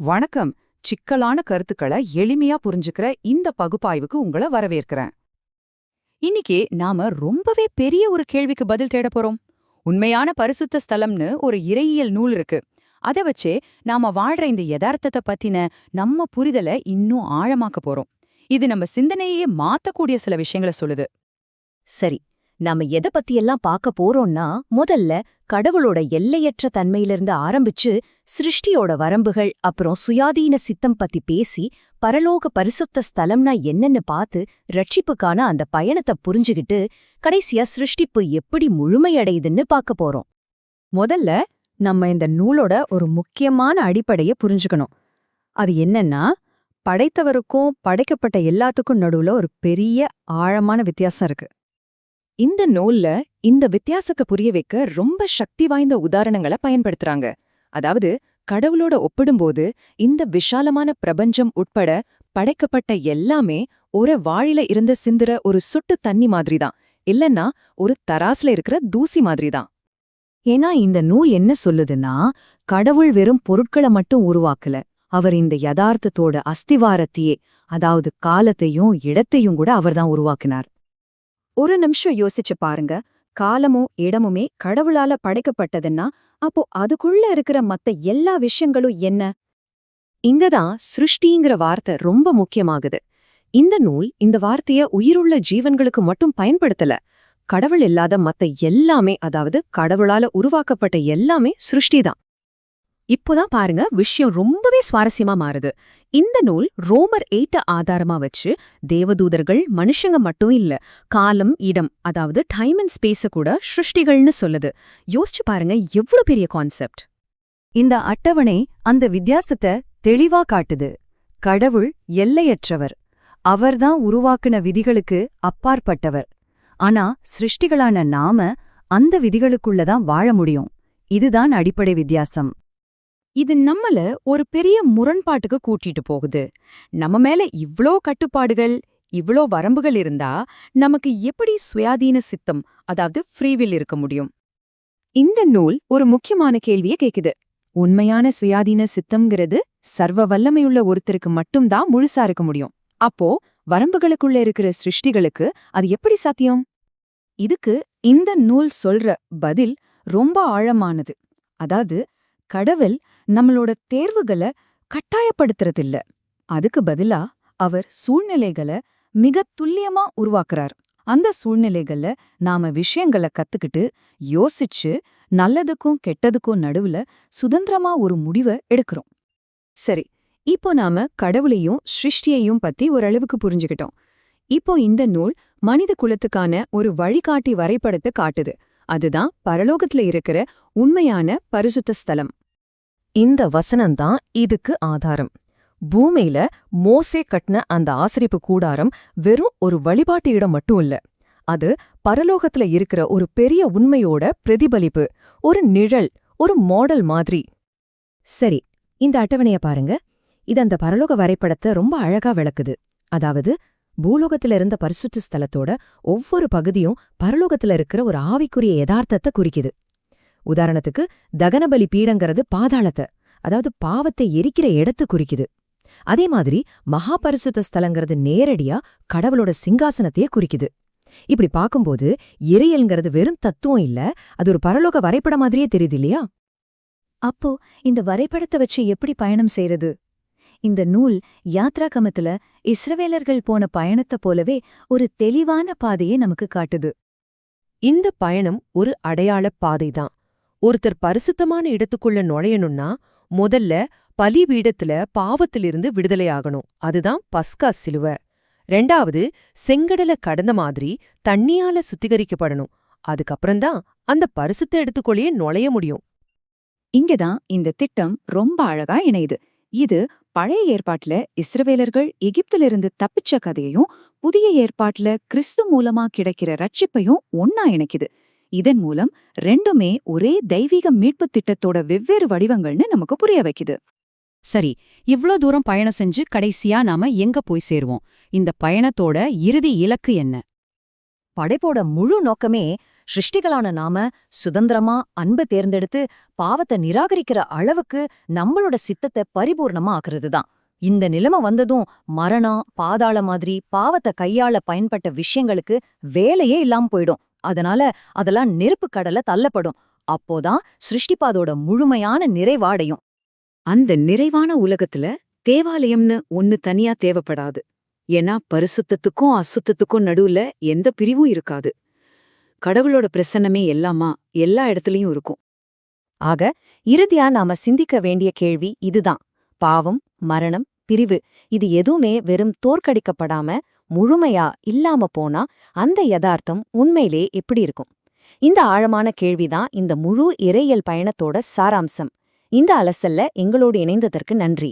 வணக்கம். சிக்கலான கருத்துக்களை எளிமையா புரிஞ்சுக்கிற இந்த பகுப்பாய்வுக்கு உங்கள வரவேற்கிறேன். இன்னைக்கு நாம ரொம்பவே பெரிய ஒரு கேள்விக்கு பதில் தேட போறோம். உண்மையான பரிசுத்த ஸ்தலம்னு ஒரு இறையியல் நூல் இருக்கு. அத வச்சே நாம வாழ்ற இந்த யதார்த்தத்தை பத்தின நம்ம புரிதலை இன்னும் ஆழமாக்க போறோம். இது நம்ம சிந்தனையே மாத்தக்கூடிய சில விஷயங்களை சொல்லுது. சரி நாம எத பத்தியெல்லாம் பார்க்க போறோம்னா முதல்ல கடவுளோட எல்லையற்ற தன்மையிலிருந்து ஆரம்பிச்சு சிருஷ்டியோட வரம்புகள் அப்புறம் சுயாதீன சித்தம் பத்தி பேசி பரலோக பரிசுத்த ஸ்தலம்னா என்னன்னு பார்த்து ரட்சிப்புக்கான அந்த பயணத்தை புரிஞ்சுகிட்டு கடைசியா சிருஷ்டிப்பு எப்படி முழுமையடையுதுன்னு பார்க்க போறோம். முதல்ல நம்ம இந்த நூலோட ஒரு முக்கியமான அடிப்படைய புரிஞ்சுக்கணும். அது என்னன்னா படைத்தவருக்கும் படைக்கப்பட்ட எல்லாத்துக்கும் நடுவுல ஒரு பெரிய ஆழமான வித்தியாசம் இருக்கு. இந்த நூல்ல இந்த வித்தியாசத்தை புரிய வைக்க ரொம்ப சக்தி வாய்ந்த உதாரணங்களை பயன்படுத்துறாங்க. அதாவது கடவுளோட ஒப்பிடும்போது இந்த விஷாலமான பிரபஞ்சம் உட்பட படைக்கப்பட்ட எல்லாமே ஒரு வாழில இருந்து சிந்துற ஒரு சுட்டு தண்ணி மாதிரிதான். இல்லன்னா ஒரு தராசுல இருக்கிற தூசி மாதிரிதான். ஏன்னா இந்த நூல் என்ன சொல்லுதுன்னா கடவுள் வெறும் பொருட்களை மட்டும் உருவாக்கல. அவர் இந்த யதார்த்தத்தோட அஸ்திவாரத்தையே அதாவது காலத்தையும் இடத்தையும் கூட அவர்தான் உருவாக்கினார். ஒரு நிமிஷம் யோசிச்சு பாருங்க. காலமும் இடமுமே கடவுளால படைக்கப்பட்டதுன்னா அப்போ அதுக்குள்ள இருக்கிற மத்த எல்லா விஷயங்களும் என்ன? இங்கதான் சிருஷ்டிங்கிற வார்த்தை ரொம்ப முக்கியமாகுது. இந்த நூல் இந்த வார்த்தைய உயிருள்ள ஜீவன்களுக்கு மட்டும் பயன்படுத்தல. கடவுள் இல்லாத மத்த எல்லாமே அதாவது கடவுளால உருவாக்கப்பட்ட எல்லாமே சிருஷ்டிதான். இப்போதான் பாருங்க விஷயம் ரொம்பவே சுவாரஸ்யமா மாறுது. இந்த நூல் ரோமர் எயிட்ட ஆதாரமா வச்சு தேவதூதர்கள் மனுஷங்க மட்டும் இல்ல காலம் இடம் அதாவது டைம் அண்ட் ஸ்பேஸ கூட சிருஷ்டிகள்னு சொல்லுது. யோசிச்சு பாருங்க எவ்வளவு பெரிய கான்செப்ட் இந்த அட்டவணை அந்த வித்தியாசத்தை தெளிவா காட்டுது. கடவுள் எல்லையற்றவர். அவர்தான் உருவாக்குன விதிகளுக்கு அப்பாற்பட்டவர். ஆனா சிருஷ்டிகளான நாம அந்த விதிகளுக்குள்ளதான் வாழ முடியும். இதுதான் அடிப்படை வித்தியாசம். இது நம்மள ஒரு பெரிய முரண்பாட்டுக்கு கூட்டிட்டு போகுது. நம்ம மேல இவ்ளோ கட்டுப்பாடுகள் இவ்ளோ வரம்புகள் இருந்தா நமக்கு எப்படி சுயாதீன சித்தம் அதாவது ஃப்ரீவில் இருக்க முடியும்? இந்த நூல் ஒரு முக்கியமான கேள்விய கேக்குது. உண்மையான சுயாதீன சித்தம்ங்கிறது சர்வ வல்லமையுள்ள ஒருத்தருக்கு மட்டும்தான் முழுசா இருக்க முடியும். அப்போ வரம்புகளுக்குள்ள இருக்கிற சிருஷ்டிகளுக்கு அது எப்படி சாத்தியம்? இதுக்கு இந்த நூல் சொல்ற பதில் ரொம்ப ஆழமானது. அதாவது கடவுள் நம்மளோட தேர்வுகளை கட்டாயப்படுத்துறதில்ல. அதுக்கு பதிலா அவர் சூழ்நிலைகளை மிக துல்லியமா உருவாக்குறார். அந்த சூழ்நிலைகள்ல நாம விஷயங்களை கத்துக்கிட்டு யோசிச்சு நல்லதுக்கும் கெட்டதுக்கும் நடுவுல சுதந்திரமா ஒரு முடிவை எடுக்கிறோம். சரி இப்போ நாம கடவுளையும் சிருஷ்டியையும் பத்தி ஓரளவுக்கு புரிஞ்சுக்கிட்டோம். இப்போ இந்த நூல் மனித குலத்துக்கான ஒரு வழிகாட்டி வரைபடத்தை காட்டுது. அதுதான் பரலோகத்துல இருக்கிற உண்மையான பரிசுத்த ஸ்தலம். இந்த வசனம்தான் இதுக்கு ஆதாரம். பூமியில மோசே கட்டின அந்த ஆசிரிப்பு கூடாரம் வெறும் ஒரு வழிபாட்டு இடம் மட்டும் இல்ல. அது பரலோகத்துல இருக்கிற ஒரு பெரிய உண்மையோட பிரதிபலிப்பு ஒரு நிழல் ஒரு மாடல் மாதிரி. சரி இந்த அட்டவணைய பாருங்க. இது அந்த பரலோக வரைபடத்தை ரொம்ப அழகா விளக்குது. அதாவது பூலோகத்துல இருந்த பரிசுத்த ஸ்தலத்தோட ஒவ்வொரு பகுதியும் பரலோகத்துல இருக்கிற ஒரு ஆவிக்குரிய யதார்த்தத்தை குறிக்குது. உதாரணத்துக்கு தகனபலி பீடங்கிறது பாதாளத்தை அதாவது பாவத்தை எரிக்கிற இடத்து குறிக்குது. அதே மாதிரி மகா பரிசுத்த ஸ்தலங்கிறது நேரடியா கடவுளோட சிங்காசனத்தையே குறிக்குது. இப்படி பாக்கும்போது இறையல்ங்கிறது வெறும் தத்துவம் இல்ல அது ஒரு பரலோக வரைபடம் மாதிரியே தெரியுது இல்லையா? அப்போ இந்த வரைபடத்தை வச்சு எப்படி பயணம் செய்யறது இந்த நூல் யாத்ரா கமத்துல இஸ்ரவேலர்கள் போன பயணத்தை போலவே ஒரு தெளிவான பாதையை நமக்கு காட்டுது. இந்த பயணம் ஒரு அடையாளப் பாதைதான். ஒருத்தர் பரிசுத்தமான இடத்துக்குள்ள நுழையணும்னா முதல்ல பலிபீடத்துல பாவத்திலிருந்து விடுதலையாகணும் அதுதான் பஸ்கா சிலுவ. ரெண்டாவது செங்கடல கடந்த மாதிரி தண்ணியால சுத்திகரிக்கப்படணும். அதுக்கப்புறம்தான் அந்த பரிசுத்த இடத்துக்குள்ளேயே நுழைய முடியும். இங்கதான் இந்த திட்டம் ரொம்ப அழகா இணையுது. இது பழைய ஏற்பாட்டுல இஸ்ரவேலர்கள் எகிப்திலிருந்து தப்பிச்ச கதையையும் புதிய ஏற்பாட்டுல கிறிஸ்து மூலமா கிடைக்கிற ரட்சிப்பையும் ஒன்னா இணைக்குது. இதன் மூலம் ரெண்டுமே ஒரே தெய்வீக மீட்பு திட்டத்தோட வெவ்வேறு வடிவங்கள்னு நமக்கு புரிய வைக்குது. சரி இவ்ளோ தூரம் பயணம் செஞ்சு கடைசியா நாம எங்க போய் சேருவோம்? இந்த பயணத்தோட இறுதி இலக்கு என்ன? படைப்போட முழு நோக்கமே சிருஷ்டிகளான நாம சுதந்திரமா அன்பு தேர்ந்தெடுத்து பாவத்தை நிராகரிக்கிற அளவுக்கு நம்மளோட சித்தத்தை பரிபூர்ணமா ஆக்குறது தான் இந்த நிலைமை வந்ததும் மரணம் பாதாள மாதிரி பாவத்தை கையாள பயன்பட்ட விஷயங்களுக்கு வேலையே இல்லாம போயிடும். அதனால அதெல்லாம் நெருப்பு கடல தள்ளப்படும். அப்போதான் சிருஷ்டிப்பாதோட முழுமையான நிறைவாடையும். அந்த நிறைவான உலகத்துல தேவாலயம்னு ஒன்னு தனியா தேவைப்படாது. ஏன்னா பரிசுத்தத்துக்கும் அசுத்தத்துக்கும் நடுவுல எந்த பிரிவும் இருக்காது. கடவுளோட பிரசன்னமே எல்லாமா எல்லா இடத்துலயும் இருக்கும். ஆக இறுதியா நாம சிந்திக்க வேண்டிய கேள்வி இதுதான். பாவம் மரணம் பிரிவு. இது எதுவுமே வெறும் தோற்கடிக்கப்படாம முழுமையா இல்லாம போனா அந்த யதார்த்தம் உண்மையிலே எப்படி இருக்கும்? இந்த ஆழமான கேள்விதான் இந்த முழு இறையியல் பயணத்தோட சாராம்சம். இந்த அலசல்ல எங்களோடு இணைந்ததற்கு நன்றி.